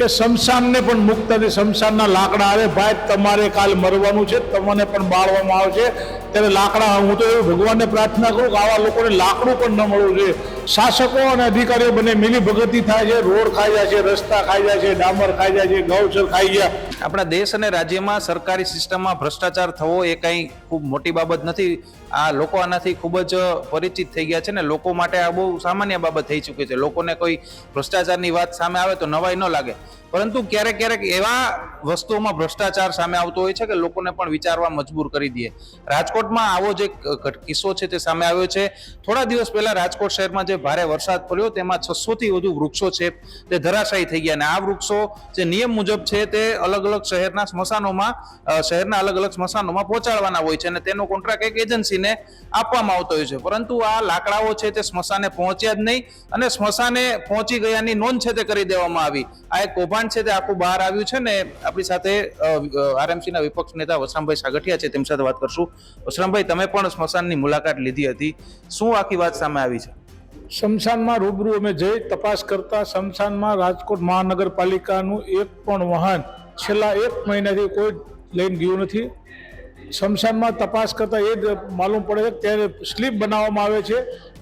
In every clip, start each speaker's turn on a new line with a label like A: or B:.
A: કે શમશાનને પણ મુક્ત અને શમશાનના લાકડા આવે. ભાઈ, તમારે કાલ મરવાનું છે, તમને પણ બાળવામાં આવશે. ત્યારે લાકડા, હું તો એવું ભગવાનને પ્રાર્થના કરું કે આવા લોકોને લાકડું પણ ન મળવું જોઈએ. શાસકો અને અધિકારીઓ બંને મિલી ભગતી થાય છે. રોડ ખાઈ જાય છે, રસ્તા ખાઈ જાય છે, ડામર ખાઈ જાય છે, ગૌચર ખાઈ ગયા.
B: આપણા દેશ અને રાજ્યમાં સરકારી સિસ્ટમમાં ભ્રષ્ટાચાર થવો એ કંઈ ખૂબ મોટી બાબત નથી. આ લોકો આનાથી ખૂબ જ પરિચિત થઈ ગયા છે ને લોકો માટે આ બહુ સામાન્ય બાબત થઈ ચૂકી છે. લોકોને કોઈ ભ્રષ્ટાચારની વાત સામે આવે તો નવાઈ ન લાગે. પરંતુ ક્યારેક ક્યારેક એવા વસ્તુઓમાં ભ્રષ્ટાચાર સામે આવતો હોય છે કે લોકોને પણ વિચારવા મજબૂર કરી દે. રાજકોટમાં આવો જે કિસ્સો છે તે સામે આવ્યો છે. થોડા દિવસ પહેલા રાજકોટ શહેરમાં જે ભારે વરસાદ પડ્યો, તેમાં છસોથી વધુ વૃક્ષો છે તે ધરાશાયી થઈ ગયા. અને આ વૃક્ષો જે નિયમ મુજબ છે તે અલગ અલગ શહેરના સ્મશાનોમાં શહેરના અલગ અલગ સ્મશાનોમાં પહોંચાડવાના હોય છે અને તેનો કોન્ટ્રાક્ટ એક એજન્સીને આપવામાં આવતો હોય છે. પરંતુ આ લાકડાઓ છે તે સ્મશાને પહોંચ્યા જ નહીં અને સ્મશાને પહોંચી ગયાની નોંધ છે તે કરી દેવામાં આવી. આ એક કૌભાંડ છે તે આખું બહાર આવ્યું છે ને આપણી સાથે આરએમસીના વિપક્ષ નેતા વસરામભાઈ સાગઠિયા છે, તેમની સાથે વાત કરશું. વસરામભાઈ, તમે પણ સ્મશાનની મુલાકાત લીધી હતી. શું આખી વાત સામે આવી છે?
A: શમશાનમાં રૂબરૂ અમે જઈ તપાસ કરતા શમશાનમાં રાજકોટ મહાનગરપાલિકાનું એક પણ વાહન છેલ્લા એક મહિનાથી કોઈ લઈને ગયું નથી. શમશાનમાં તપાસ કરતા એ જ માલુમ પડે છે ત્યારે સ્લીપ બનાવવામાં આવે છે.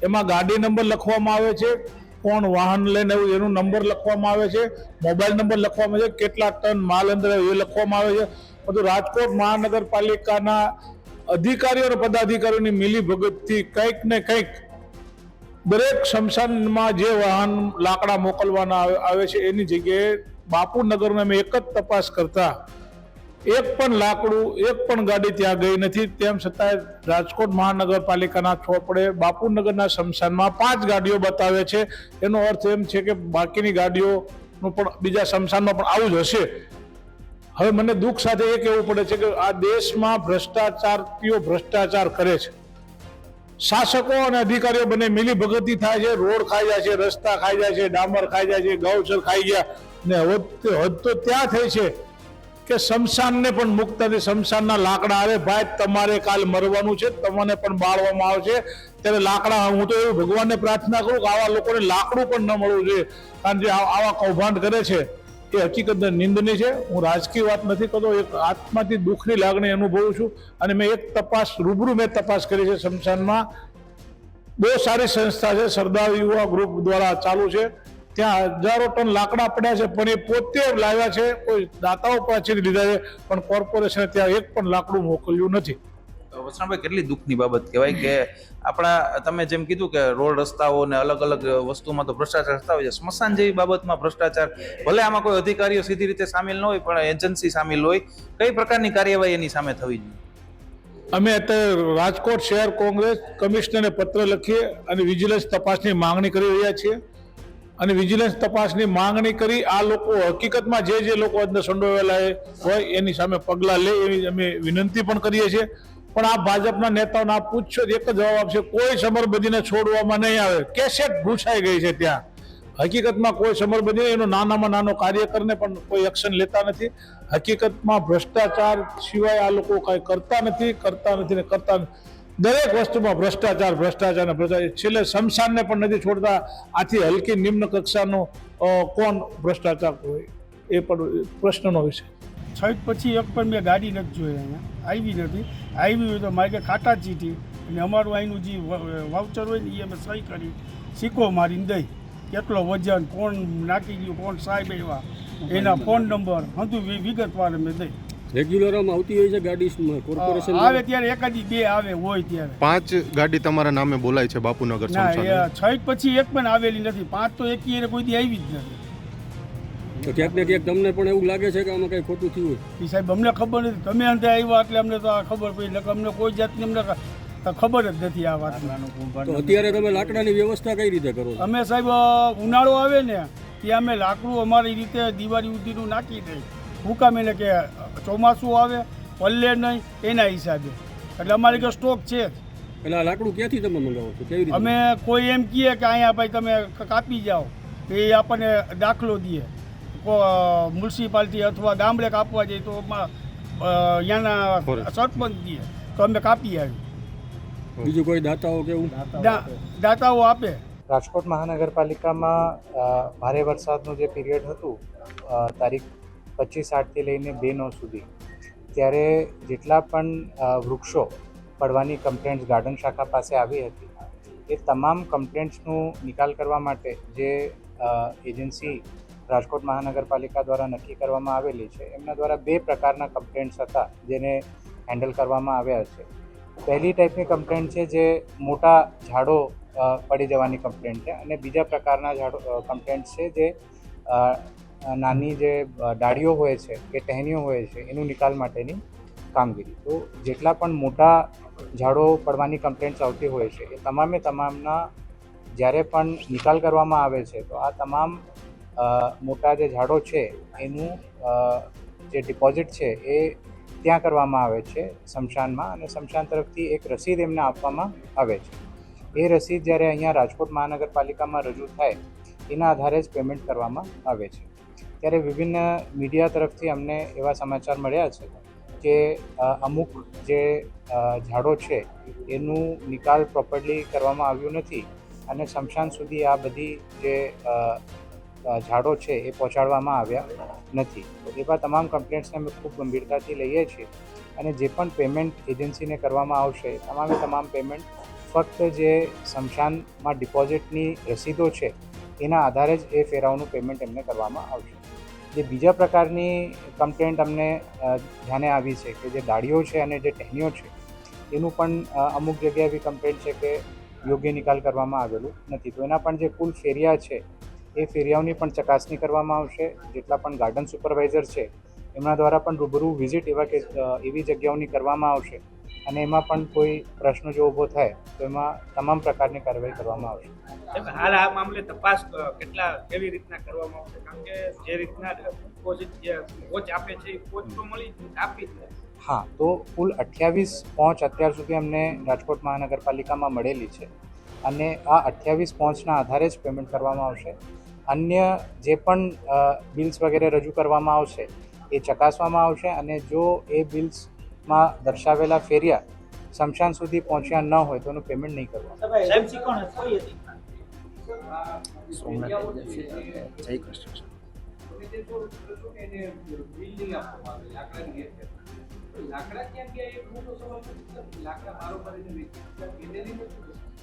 A: એમાં ગાડી નંબર લખવામાં આવે છે. કોણ વાહન લઈને આવ્યું એનું નંબર લખવામાં આવે છે. મોબાઈલ નંબર લખવામાં આવે છે. કેટલા ટન માલ અંદર એ લખવામાં આવે છે. બધું રાજકોટ મહાનગરપાલિકાના અધિકારીઓ અને પદાધિકારીઓની મિલી ભગતથી કંઈક ને કંઈક દરેક શમશાનમાં જે વાહન, લાકડા મોકલવાના આવે- છે, એની જગ્યાએ બાપુનગરમાં અમે એક જ તપાસ કરતા એક પણ લાકડું, એક પણ ગાડી ત્યાં ગઈ નથી. તેમ છતાં રાજકોટ મહાનગરપાલિકાના ચોપડે બાપુનગરના શમશાનમાં પાંચ ગાડીઓ બતાવે છે. એનો અર્થ એમ છે કે બાકીની ગાડીઓનું પણ બીજા શમશાનમાં પણ આવું જ હશે. હવે મને દુઃખ સાથે એ કહેવું પડે છે કે આ દેશમાં ભ્રષ્ટાચારીઓ ભ્રષ્ટાચાર કરે છે? શાસકો અને અધિકારીઓ બંને મિલી ભગતી થાય છે, રોડ ખાઈ જાય છે, રસ્તા ખાઈ જાય છે, ડામર ખાઈ જાય છે, ગૌચર ખાઈ ગયા. ને હવે હદ તો ત્યાં થઈ છે. કે શમશાનને પણ મુક્ત નથી શમશાનના લાકડા આવે. ભાઈ, તમારે કાલ મરવાનું છે, તમને પણ બાળવામાં આવશે. ત્યારે લાકડા, હું તો એવું ભગવાનને પ્રાર્થના કરું કે આવા લોકોને લાકડું પણ ન મળવું જોઈએ. કારણ આ- આવા કૌભાંડ કરે છે, એ હકીકત નિંદની છે. હું રાજકીય વાત નથી કરતો, એક આત્માથી દુઃખની લાગણી અનુભવું છું. અને મેં એક તપાસ, રૂબરૂ મેં તપાસ કરી છે શમશાનમાં. બહુ સારી સંસ્થા છે, સરદાર યુવા ગ્રુપ દ્વારા ચાલુ છે. ત્યાં હજારો ટન લાકડા પડ્યા છે પણ એ પોતે લાવ્યા છે કોઈ દાતાઓ પાસેથી લીધા છે પણ કોર્પોરેશને ત્યાં એક પણ લાકડું મોકલ્યું નથી.
B: વસણભાઈ કેટલી દુઃખની બાબત કહેવાય કે આપણા તમે જેમ કીધું કે રોડ રસ્તાઓ ને અલગ અલગ વસ્તુમાં તો ભ્રષ્ટાચાર થતા હોય છે. સ્મશાન જેવી બાબતમાં ભ્રષ્ટાચાર ભલે આમાં કોઈ અધિકારીઓ સીધી રીતે સામેલ ન હોય પણ એજન્સી સામેલ હોય કઈ પ્રકારની કાર્યવાહી એની સામે થવી જોઈએ?
A: અમે અત્યારે રાજકોટ શહેર કોંગ્રેસ કમિશનરને પત્ર લખીએ અને વિજિલન્સ તપાસની માંગણી કરી રહ્યા છીએ. અને વિજિલન્સ તપાસની માંગણી કરી આ લોકો હકીકતમાં જે જે લોકો અંદર સંડોવેલા હોય એની સામે પગલાં લે એવી અમે વિનંતી પણ કરીએ છીએ. પણ આ ભાજપના નેતાઓને આ પૂછશો એક જ જવાબ આપશે, કોઈ સમરબદીને છોડવામાં નહીં આવે. કેસેટ ભૂસાઈ ગઈ છે ત્યાં. હકીકતમાં કોઈ સમરબદી એનો નાનામાં નાનો કાર્યકરને પણ કોઈ એક્શન લેતા નથી. હકીકતમાં ભ્રષ્ટાચાર સિવાય આ લોકો કાંઈ કરતા નથી કરતા નથી ને કરતા નથી. દરેક વસ્તુમાં ભ્રષ્ટાચાર ભ્રષ્ટાચાર ને ભ્રષ્ટાચાર. છેલ્લે શમશાનને પણ નથી છોડતા. આથી હલકી નિમ્ન કક્ષાનો કોણ ભ્રષ્ટાચાર હોય? એ પણ પ્રશ્નનો વિષય.
C: છઠ પછી એક પણ મેં ગાડી નથી જોઈ અહીંયા. આવી નથી. આવી હોય તો મારે કે ખાટા જ ચીઠી અને અમારું અહીંનું જે વાઉચર હોય ને એ અમે સહી કરી. સિક્કો મારીને દઈ. કેટલો વજન કોણ નાખી ગયું કોણ સાહેબ એવા એના ફોન નંબર બધું વિગતવાર અમે દઈ.
D: રેગ્યુલર આમ આવતી હોય છે ગાડી કોર્પોરેશન
C: આવે ત્યારે એકાદી બે આવે હોય ત્યારે.
E: પાંચ ગાડી તમારા નામે બોલાય છે બાપુનગર
C: ના છઠ પછી એક પણ આવેલી નથી. પાંચ તો એક એને કોઈ દી આવી જ નથી.
D: તો ક્યાંક ને ક્યાંક તમને પણ એવું લાગે છે કે આમાં કઈ ખોટું થયું હોય?
C: એ સાહેબ અમને ખબર નથી. તમે અંતે આવ્યા એટલે અમને તો આ ખબર પડી. એટલે અમને કોઈ જાતની અમને ખબર જ નથી આ વાત
D: તો અત્યારે તમે લાકડાની વ્યવસ્થા કઈ રીતે કરો
C: અમે સાહેબ ઉનાળો આવે ને ત્યાં અમે લાકડું અમારી રીતે દિવાળી સુધીનું નાખી દઈ હુકામ એને કે ચોમાસું આવે પલ્લે નહીં એના હિસાબે. એટલે અમારી કે સ્ટોક છે જ.
D: એટલે આ લાકડું ક્યાંથી તમે મંગાવો છો? કેવી રીતે?
C: અમે કોઈ એમ કહીએ કે અહીંયા ભાઈ તમે કાપી જાઓ. એ આપણને દાખલો દે. મ્યુનિસિપાલિટી અથવા ગામડે કાપવા જઈએ તો અહીંયાના. સરપંચ દે. તો અમે કાપી આવી
D: બીજું કોઈ દાતાઓ કેવું
C: દાતાઓ આપે.
F: રાજકોટ મહાનગરપાલિકામાં ભારે વરસાદનું જે પીરિયડ હતું તારીખ પચીસ આઠથી લઈને બે નવ સુધી. ત્યારે જેટલા પણ વૃક્ષો પડવાની કમ્પ્લેન્ટ્સ ગાર્ડન શાખા પાસે આવી હતી, એ તમામ કમ્પ્લેન્ટ્સનું નિકાલ કરવા માટે જે એજન્સી રાજકોટ મહાનગરપાલિકા દ્વારા નક્કી કરવામાં આવેલી છે, એમના દ્વારા બે પ્રકારના કમ્પ્લેન્ટ્સ હતા જેને હેન્ડલ કરવામાં આવ્યા છે. પહેલી ટાઈપની કમ્પ્લેન્ટ છે જે મોટા ઝાડો પડી જવાની કમ્પ્લેન્ટ છે અને બીજા પ્રકારના ઝાડો કમ્પ્લેન્ટ છે જે નાની જે ડાળીઓ હોય છે કે ટહેનીઓ હોય છે, એનું નિકાલ માટેની કામગીરી. તો જેટલા પણ મોટા ઝાડો પડવાની કમ્પ્લેન્ટ્સ આવતી હોય છે, એ તમામે તમામના જ્યારે પણ નિકાલ કરવામાં આવે છે, તો આ તમામ મોટા જે ઝાડો છે, એનું જે ડિપોઝિટ છે, એ ત્યાં કરવામાં આવે છે, શમશાનમાં અને શમશાન તરફથી એક રસીદ એમને આપવામાં આવે છે. એ રસીદ જ્યારે અહીંયા રાજકોટ મહાનગરપાલિકામાં રજૂ થાય, એના આધારે જ પેમેન્ટ કરવામાં આવે છે. ત્યારે વિભિન્ન મીડિયા તરફથી અમને એવા સમાચાર મળ્યા છે કે અમુક જે ઝાડો છે, એનું નિકાલ પ્રોપરલી કરવામાં આવ્યું નથી અને શમશાન સુધી આ બધી જે ઝાડો છે એ પહોંચાડવામાં આવ્યા નથી. એવા તમામ કમ્પ્લેન્ટ્સને અમે ખૂબ ગંભીરતાથી લઈએ છીએ અને જે પણ પેમેન્ટ એજન્સીને કરવામાં આવશે, તમામે તમામ પેમેન્ટ ફક્ત જે શમશાનમાં ડિપોઝિટની રસીદો છે, એના આધારે જ એ ફેરાઓનું પેમેન્ટ એમને કરવામાં આવશે. જે બીજા પ્રકારની કમ્પ્લેન્ટ અમને ધ્યાને આવી છે કે જે દાઢીઓ છે અને જે ટહેનીઓ છે, એનું પણ અમુક જગ્યાએ એવી કમ્પ્લેન્ટ છે કે યોગ્ય નિકાલ કરવામાં આવેલું નથી. તો એના પણ જે કુલ ફેરિયા છે, એ ફેરિયાઓની પણ ચકાસણી કરવામાં આવશે. જેટલા પણ ગાર્ડન સુપરવાઇઝર છે, એમના દ્વારા પણ રૂબરૂ વિઝિટ એવા કે એવી જગ્યાઓની કરવામાં આવશે. અને એમાં પણ કોઈ પ્રશ્ન જો ઊભો થાય તો એમાં તમામ પ્રકારની કાર્યવાહી કરવામાં આવશે.
G: હાલ આ મામલે તપાસ કેટલા કેવી રીતના કરવામાં આવશે? કારણ કે જે રીતના જે કોચ આપે છે કોચ તો મળી આપી
F: હા તો કુલ અઠ્યાવીસ પહોંચ અત્યાર સુધી અમને રાજકોટ મહાનગરપાલિકામાં મળેલી છે. અને આ અઠ્યાવીસ પહોંચના આધારે જ પેમેન્ટ કરવામાં આવશે. અન્ય જે પણ બિલ્સ વગેરે રજૂ કરવામાં આવશે એ ચકાસવામાં આવશે અને જો એ બિલ્સમાં દર્શાવેલા ફેરિયા શમશાન સુધી પહોંચ્યા ન હોય તો એનું પેમેન્ટ નહીં કરવામાં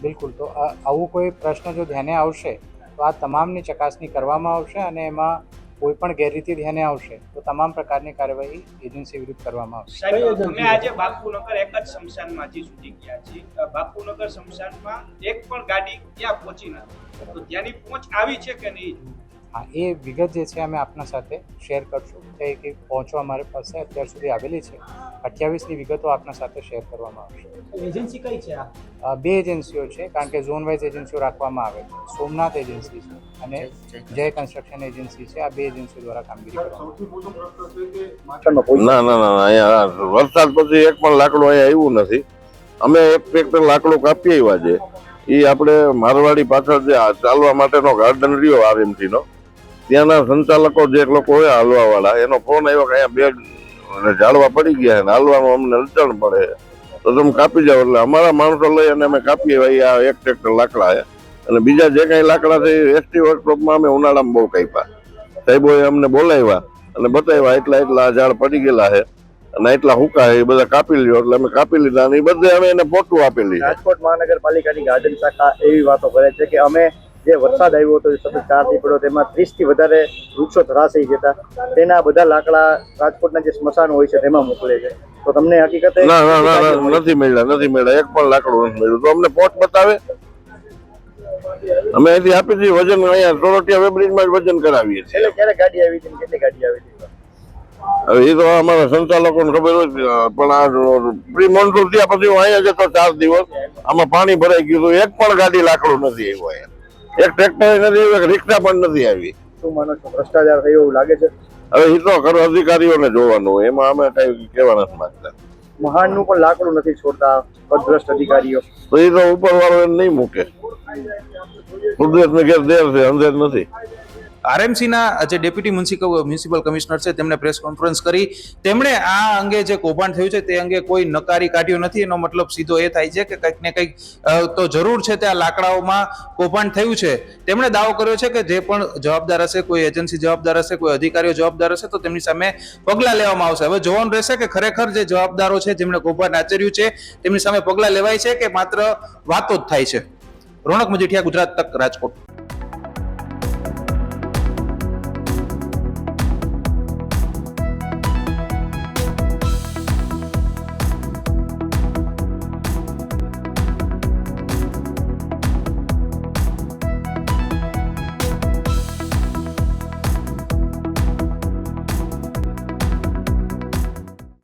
F: બિલકુલ તો આવું કોઈ પ્રશ્ન જો ધ્યાને આવશે તો આ તમામની ચકાસણી કરવામાં આવશે અને એમાં કોઈ પણ ગેરરીતિ ધ્યાને આવશે તો તમામ પ્રકારની કાર્યવાહી એજન્સી વિરુદ્ધ કરવામાં આવશે.
G: અમે આજે બાપુનગર એક જ શમશાનમાં હજી સુધી ગયા છીએ. બાપુનગર શમશાનમાં એક પણ ગાડી ત્યાં પહોંચી નથી. તો ત્યાંની પહોંચ આવી છે કે નહીં?
F: હા એ વિગત જે છે અમે આપના સાથે શેર કરશું. કે કે પહોંચવા મારે પાસે અત્યાર સુધી આવેલી છે. અઠ્યાવીસની વિગતો આપના સાથે શેર કરવામાં આવશે.
G: એજન્સી કઈ છે આ?
F: બે એજન્સીઓ છે કારણ કે ઝોન વાઇઝ એજન્સીઓ રાખવામાં આવે છે. સોમનાથ એજન્સી છે અને જય કન્સ્ટ્રક્શન એજન્સી છે. આ બે એજન્સીઓ દ્વારા કામગીરી
H: ના ના ના ના, અહીંયા વરસાદ પછી એક પણ લાકડું અહીંયા આવ્યું નથી. અમે એક ટ્રેક્ટર લાકડું કાપી આવ્યા છે. એ આપણે મારવાડી પાછળ જે ચાલવા માટેનો ગાર્ડન રહ્યો આરએમસી નો ત્યાંના સંચાલકો જે લોકો હોય હાલવા વાળા એનો ફોન આવ્યો કે અહીંયા બેગ ઝાડવા પડી ગયા અને હાલવાનું અમને અડચણ પડે તો તમે કાપી જાઓ એટલે અમારા માણસો લઈ અને અમે કાપીએ ભાઈ, આ એક ટ્રેક્ટર લાકડા છે. અને બીજા જે કઈ લાકડા છે એસટી વર્કશોપમાં અમે ઉનાળામાં બહુ કાપ્યા. સાહેબોએ અમને બોલાવ્યા અને બતાવ્યા એટલા એટલા ઝાડ પડી ગયેલા છે અને એટલા હુકા એ બધા કાપી લ્યો એટલે અમે કાપી લીધા અને એ બધે અમે એને ફોટો આપેલી
I: રાજકોટ મહાનગરપાલિકાની ગાર્ડન શાખા એવી વાતો કરે છે કે અમે જે વરસાદ આવ્યો હતો સતત ચારથી પડ્યો તેમાં ત્રીસથી વધારે વૃક્ષો ધરાશયી જતા. તેના બધા લાકડા રાજકોટના જે સ્મશાન હોય છે તેમાં મોકલે છે. તો તમને હકીકતે
H: ના ના ના ના, નથી મળ્યા નથી મળ્યા. એક પણ લાકડું નથી મળ્યું. તો અમને પોટ બતાવે. અમે અહીંથી આપી દીધી વજન અહીંયા ટોરોટિયા વેબ્રિજમાં જ વજન કરાવીએ છીએ.
I: ક્યારે ગાડી આવી હતી કેટલી ગાડી આવી હતી?
H: હવે એ તો અમારા સંચાલકોને ખબર હોય પણ આ પ્રી મોન્સૂન થયા પછી હું અહીંયા જતો ચાર દિવસ. આમાં પાણી ભરાઈ ગયું હતું. એક પણ ગાડી લાકડું નથી આવ્યું અહીંયા. એક ટ્રેક્ટર નથી એક રિક્ષા પણ નથી આવી.
I: શું માનો છો? ભ્રષ્ટાચાર થયો એવું લાગે છે?
H: હવે એ તો ખરો અધિકારીઓને જોવાનું એમાં અમે કઈ કહેવા નથી માંગતા.
I: મહાનનું પણ લાકડું નથી છોડતા પદભ્રષ્ટ અધિકારીઓ.
H: તો એ તો ઉપર વાળો એને નહીં મૂકે. કુદરત ને ઘેર દેર છે અંધેર નથી.
B: આરએમસીના જે ડેપ્યુટી મ્યુનિસિપલ મ્યુનિસિપલ કમિશનર છે તેમણે પ્રેસ કોન્ફરન્સ કરી. તેમણે આ અંગે જે કૌભાંડ થયું છે, તે અંગે કોઈ નકારી કાઢ્યો નથી. એનો મતલબ સીધો એ થાય છે કે કંઈક ને કંઈક તો જરૂર છે તે આ લાકડાઓમાં કૌભાંડ થયું છે. તેમણે દાવો કર્યો છે કે જે પણ જવાબદાર હશે, કોઈ એજન્સી જવાબદાર હશે, કોઈ અધિકારીઓ જવાબદાર હશે, તો તેમની સામે પગલાં લેવામાં આવશે. હવે જોવાનું રહેશે કે ખરેખર જે જવાબદારો છે, જેમણે કૌભાંડ આચર્યું છે, તેમની સામે પગલાં લેવાય છે કે માત્ર વાતો જ થાય છે? રોનક મજીઠિયા, ગુજરાત તક રાજકોટ.